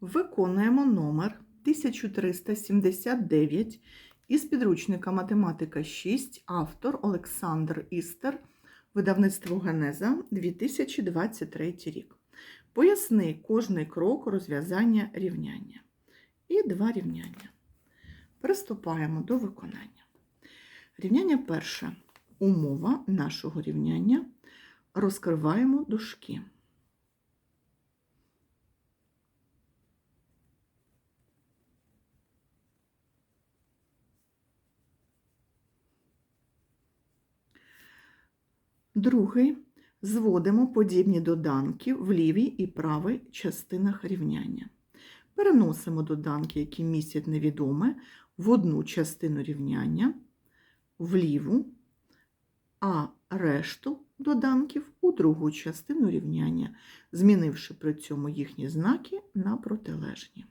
Виконуємо номер 1379 із підручника Математика 6, автор Олександр Істер, видавництво Генеза 2023 рік. Поясни кожний крок розв'язання рівняння. І два рівняння. Приступаємо до виконання. Рівняння перше. Умова нашого рівняння. Розкриваємо дужки. Другий. Зводимо подібні доданки в лівій і правій частинах рівняння. Переносимо доданки, які містять невідоме, в одну частину рівняння, в ліву, а решту доданків у другу частину рівняння, змінивши при цьому їхні знаки на протилежні.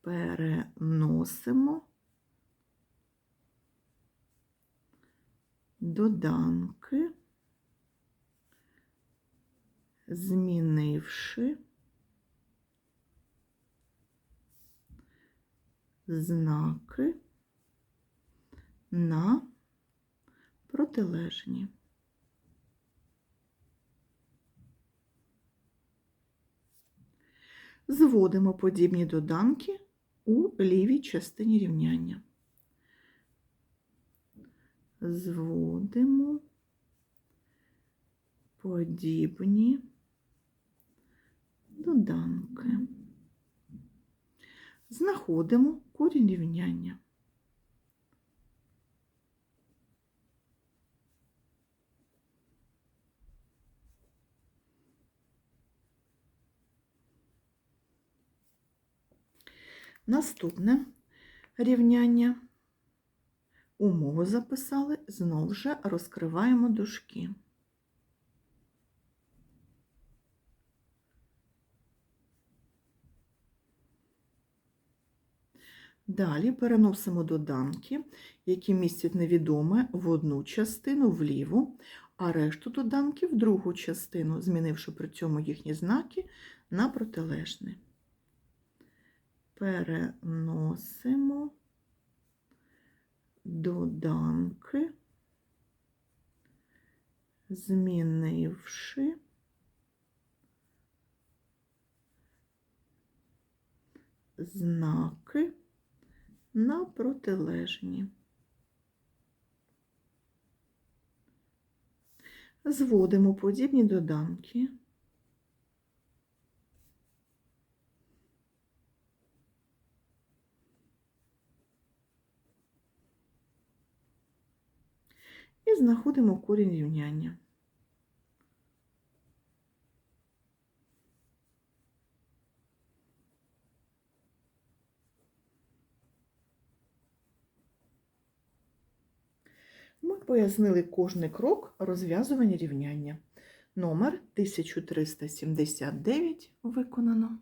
Переносимо доданки, змінивши знаки на протилежні. Зводимо подібні доданки у лівій частині рівняння. Зводимо подібні доданки. Знаходимо корінь рівняння. Наступне рівняння. Умову записали, знову ж розкриваємо дужки. Далі переносимо доданки, які містять невідоме в одну частину вліву, а решту доданків в другу частину, змінивши при цьому їхні знаки на протилежне. Переносимо доданки, змінивши знаки на протилежні. Зводимо подібні доданки. І знаходимо корінь рівняння. Ми пояснили кожний крок розв'язування рівняння. Номер 1379 виконано.